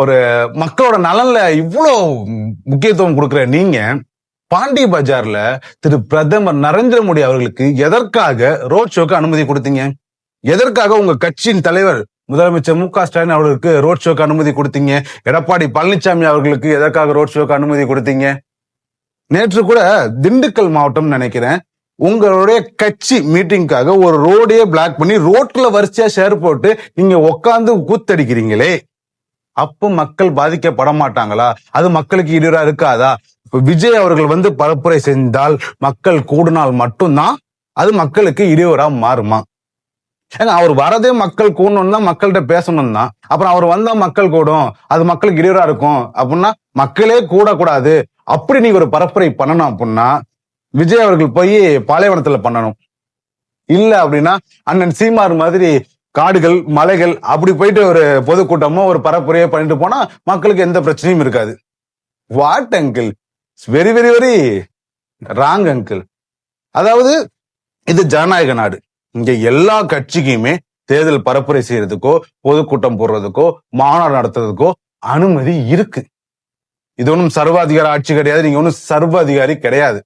ஒரு மக்களோட நலன்ல இவ்வளோ முக்கியத்துவம் கொடுக்குற நீங்க பாண்டி பஜார்ல திரு பிரதமர் நரேந்திர மோடி அவர்களுக்கு எதற்காக ரோட் ஷோக்கு அனுமதி கொடுத்தீங்க? எதற்காக உங்க கட்சியின் தலைவர் முதலமைச்சர் மு க ஸ்டாலின் அவர்களுக்கு ரோட் ஷோக்கு அனுமதி கொடுத்தீங்க? எடப்பாடி பழனிசாமி அவர்களுக்கு எதற்காக ரோட் ஷோக்கு அனுமதி கொடுத்தீங்க? நேற்று கூட திண்டுக்கல் மாவட்டம் நினைக்கிறேன். உங்களுடைய கட்சி மீட்டிங்காக ஒரு ரோடையே பிளாக் பண்ணி ரோட்ல வரிசையா ஷேர் போட்டு நீங்க உட்காந்து கூத்தடிக்கிறீங்களே. அப்போ மக்கள் பாதிக்கப்பட மாட்டாங்களா அது மக்களுக்கு இடையூறா இருக்காதா? விஜய் அவர்கள் வந்து பரப்புரை செஞ்சால் மக்கள் கூடினால் மட்டும்தான் அது மக்களுக்கு இடையூறா மாறுமா? ஏன்னா அவர் வரதே மக்கள் கூடணும் தான் மக்கள்கிட்ட பேசணும் தான் அப்புறம் அவர் வந்தா மக்கள் கூடும் அது மக்களுக்கு இடையூறா இருக்கும் அப்படின்னா மக்களே கூடக்கூடாது. அப்படி நீங்க ஒரு பரப்புரை பண்ணணும் அப்படின்னா விஜய் அவர்கள் போய் பாலைவனத்துல பண்ணணும். இல்ல அப்படின்னா அண்ணன் சீமார் மாதிரி காடுகள் மலைகள் அப்படி போயிட்டு ஒரு பொதுக்கூட்டமோ ஒரு பரப்புரையோ பண்ணிட்டு போனா மக்களுக்கு எந்த பிரச்சனையும் இருக்காது. What uncle very very very wrong uncle அதாவது இது ஜனநாயக நாடு. இங்க எல்லா கட்சிக்குமே தேர்தல் பரப்புரை செய்யறதுக்கோ பொதுக்கூட்டம் போடுறதுக்கோ மாநாடு நடத்துறதுக்கோ அனுமதி இருக்கு. இது ஒன்றும் சர்வாதிகார ஆட்சி கிடையாது நீங்க ஒன்றும் சர்வ அதிகாரி கிடையாது.